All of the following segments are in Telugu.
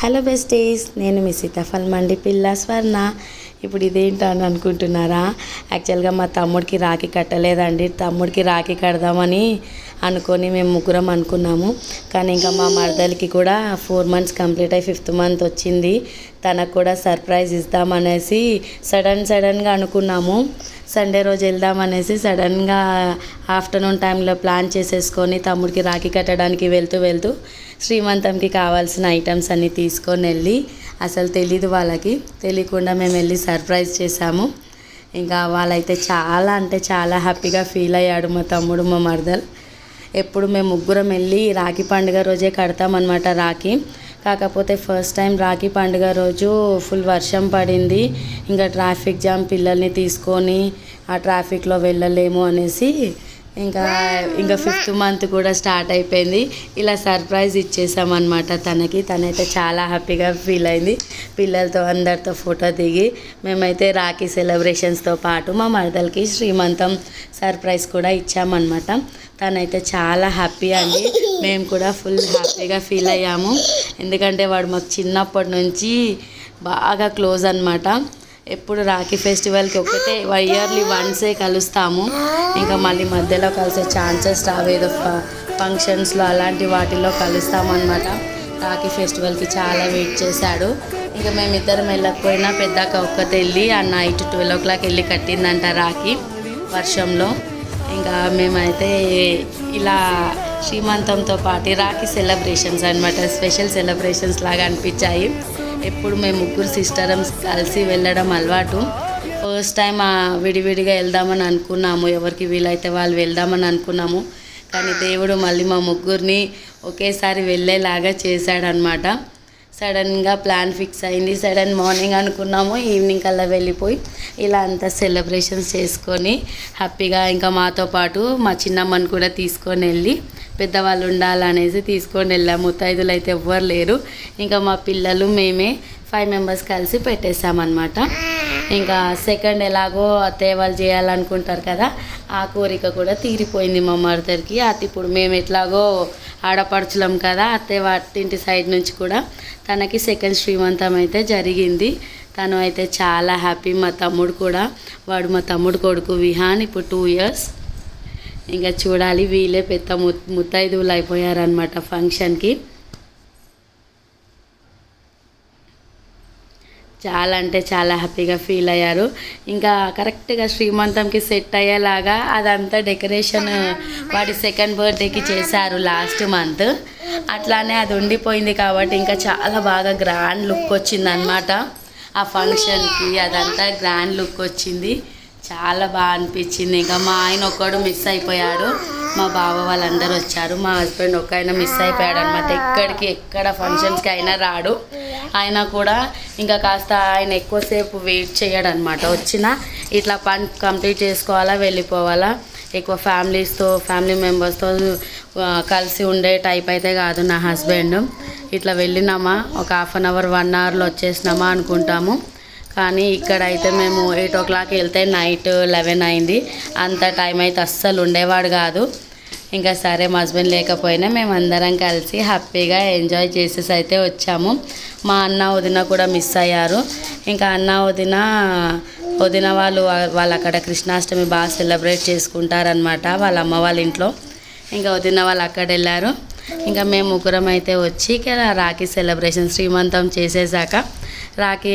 హలో బెస్టీస్ నేను మీ సీతాఫల్ మండి పిల్ల స్వర్ణ. ఇప్పుడు ఇదేంటా అని అనుకుంటున్నారా? యాక్చువల్గా మా తమ్ముడికి రాఖీ కట్టలేదండి. తమ్ముడికి రాఖీ కడదామని అనుకొని మేము ముగ్గురం అనుకున్నాము. కానీ ఇంకా మా మరదలకి కూడా ఫోర్ మంత్స్ కంప్లీట్ అయ్యి ఫిఫ్త్ మంత్ వచ్చింది. తనకు కూడా సర్ప్రైజ్ ఇద్దామనేసి సడన్ సడన్గా అనుకున్నాము. సండే రోజు వెళ్దామనేసి సడన్గా ఆఫ్టర్నూన్ టైంలో ప్లాన్ చేసేసుకొని తమ్ముడికి రాఖీ కట్టడానికి వెళ్తూ వెళ్తూ శ్రీమంతంకి కావాల్సిన ఐటమ్స్ అన్నీ తీసుకొని వెళ్ళి అసలు తెలీదు వాళ్ళకి. తెలియకుండా మేము వెళ్ళి సర్ప్రైజ్ చేసాము ఇంకా వాళ్ళైతే చాలా అంటే చాలా హ్యాపీగా ఫీల్ అయ్యాడు మా తమ్ముడు మా మరదలు. ఎప్పుడు మేము ముగ్గురం వెళ్ళి రాఖీ పండుగ రోజే కడతామన్నమాట రాఖీ. కాకపోతే ఫస్ట్ టైం రాఖీ పండుగ రోజు ఫుల్ వర్షం పడింది. ఇంకా ట్రాఫిక్ జామ్ పిల్లల్ని తీసుకొని ఆ ట్రాఫిక్లో వెళ్ళలేము అనేసి ఇంకా ఇంకా ఫిఫ్త్ మంత్ కూడా స్టార్ట్ అయిపోయింది. ఇలా సర్ప్రైజ్ ఇచ్చేసామన్నమాట తనకి. తనైతే చాలా హ్యాపీగా ఫీల్ అయింది. పిల్లలతో అందరితో ఫోటో దిగి మేమైతే రాఖీ సెలబ్రేషన్స్తో పాటు మా మరదలకి శ్రీమంతం సర్ప్రైజ్ కూడా ఇచ్చామన్నమాట. తనైతే చాలా హ్యాపీ అండి. మేము కూడా ఫుల్ హ్యాపీగా ఫీల్ అయ్యాము. ఎందుకంటే వాడు మాకు చిన్నప్పటి నుంచి బాగా క్లోజ్ అనమాట ఎప్పుడు రాఖీ ఫెస్టివల్కి ఒకటే ఇయర్లీ వన్సే కలుస్తాము. ఇంకా మళ్ళీ మధ్యలో కలిసే ఛాన్సెస్ రావేదో ఫంక్షన్స్లో అలాంటి వాటిల్లో కలుస్తామన్నమాట. రాఖీ ఫెస్టివల్కి చాలా వెయిట్ చేశాడు. ఇంకా మేమిద్దరం వెళ్ళకపోయినా పెద్దాక ఒక్కతే వెళ్ళి ఆ నైట్ ట్వెల్వ్ ఓ క్లాక్ వెళ్ళి కట్టిందంట రాఖీ వర్షంలో. ఇంకా మేమైతే ఇలా శ్రీమంతంతో పాటు రాఖీ సెలబ్రేషన్స్ అనమాట స్పెషల్ సెలబ్రేషన్స్ లాగా అనిపించాయి. ఎప్పుడు మేము ముగ్గురు సిస్టర్స్ కలిసి వెళ్ళడం అలవాటు. ఫస్ట్ టైం విడివిడిగా వెళ్దామని అనుకున్నాము. ఎవరికి వీలైతే వాళ్ళు వెళ్దామని అనుకున్నాము. కానీ దేవుడు మళ్ళీ మా ముగ్గురిని ఒకేసారి వెళ్ళేలాగా చేశాడనమాట సడన్గా ప్లాన్ ఫిక్స్ అయింది. సడన్ మార్నింగ్ అనుకున్నాము ఈవినింగ్ కల్లా వెళ్ళిపోయి ఇలా అంతా సెలబ్రేషన్స్ చేసుకొని హ్యాపీగా ఇంకా మాతో పాటు మా చిన్నమ్మని కూడా తీసుకొని వెళ్ళి పెద్దవాళ్ళు ఉండాలనేసి తీసుకొని వెళ్ళాము. ముత్తైదులు అయితే ఎవ్వరు లేరు. ఇంకా మా పిల్లలు మేమే ఫైవ్ మెంబర్స్ కలిసి పెట్టేసామన్నమాట ఇంకా సెకండ్ ఎలాగో అత్తయ్య వాళ్ళు చేయాలనుకుంటారు కదా ఆ కోరిక కూడా తీరిపోయింది మా మరదరికి అది ఇప్పుడు మేము ఎట్లాగో ఆడపడుచులం కదా అత్తయ్య వాటింటి సైడ్ నుంచి కూడా తనకి సెకండ్ శ్రీమంతం అయితే జరిగింది. తను అయితే చాలా హ్యాపీ మా తమ్ముడు కూడా వాడు మా తమ్ముడు కొడుకు విహాన్ ఇప్పుడు టూ ఇయర్స్ ఇంకా చూడాలి వీళ్ళే పెద్ద ము ముత్తైదువులు అయిపోయారనమాట ఫంక్షన్కి చాలా అంటే చాలా హ్యాపీగా ఫీల్ అయ్యారు. ఇంకా కరెక్ట్గా శ్రీమంతంకి సెట్ అయ్యేలాగా అదంతా డెకరేషన్ వాడి సెకండ్ బర్త్డేకి చేశారు లాస్ట్ మంత్. అట్లానే అది ఉండిపోయింది కాబట్టి ఇంకా చాలా బాగా గ్రాండ్ లుక్ వచ్చింది అనమాట ఆ ఫంక్షన్కి అదంతా గ్రాండ్ లుక్ వచ్చింది. చాలా బాగా అనిపించింది. ఇంకా మా ఆయన ఒక్కడు మిస్ అయిపోయాడు. మా బావ వాళ్ళందరూ వచ్చారు. మా హస్బెండ్ ఒక ఆయన మిస్ అయిపోయాడు అనమాట ఎక్కడికి ఎక్కడ ఫంక్షన్స్కి అయినా రాడు. ఆయన కూడా ఇంకా కాస్త ఆయన ఎక్కువసేపు వెయిట్ చేయడు అనమాట వచ్చిన ఇట్లా పని కంప్లీట్ చేసుకోవాలా వెళ్ళిపోవాలా? ఎక్కువ ఫ్యామిలీస్తో ఫ్యామిలీ మెంబర్స్తో కలిసి ఉండే టైప్ అయితే కాదు నా హస్బెండ్ ఇట్లా వెళ్ళినామా? ఒక హాఫ్ అన్ అవర్ వన్ అవర్లో వచ్చేసినామా అనుకుంటాము. కానీ ఇక్కడ అయితే మేము ఎయిట్ ఓ క్లాక్ వెళ్తే నైట్ లెవెన్ అయింది. అంత టైం అయితే అస్సలు ఉండేవాడు కాదు. ఇంకా సరే మా హస్బెండ్ లేకపోయినా మేము అందరం కలిసి హ్యాపీగా ఎంజాయ్ చేసేసి అయితే వచ్చాము. మా అన్న వదిన కూడా మిస్ అయ్యారు. ఇంకా అన్న వదిన వదిన వాళ్ళు వాళ్ళు అక్కడ కృష్ణాష్టమి బాగా సెలబ్రేట్ చేసుకుంటారనమాట వాళ్ళ అమ్మ వాళ్ళ ఇంట్లో. ఇంకా వదిన వాళ్ళు అక్కడ వెళ్ళారు. ఇంకా మేము ముగ్గురం అయితే వచ్చి ఇక్కడ రాఖీ సెలబ్రేషన్ శ్రీమంతం చేసేసాక రాఖీ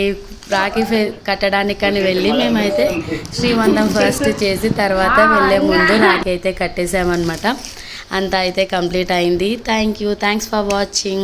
రాఖీ ఫే కట్టడానికని వెళ్ళి మేమైతే శ్రీమంతం ఫస్ట్ చేసి తర్వాత వెళ్ళే ముందు రాఖీ అయితే కట్టేసామన్నమాట. అంతా అయితే కంప్లీట్ అయింది. Thank you thanks for watching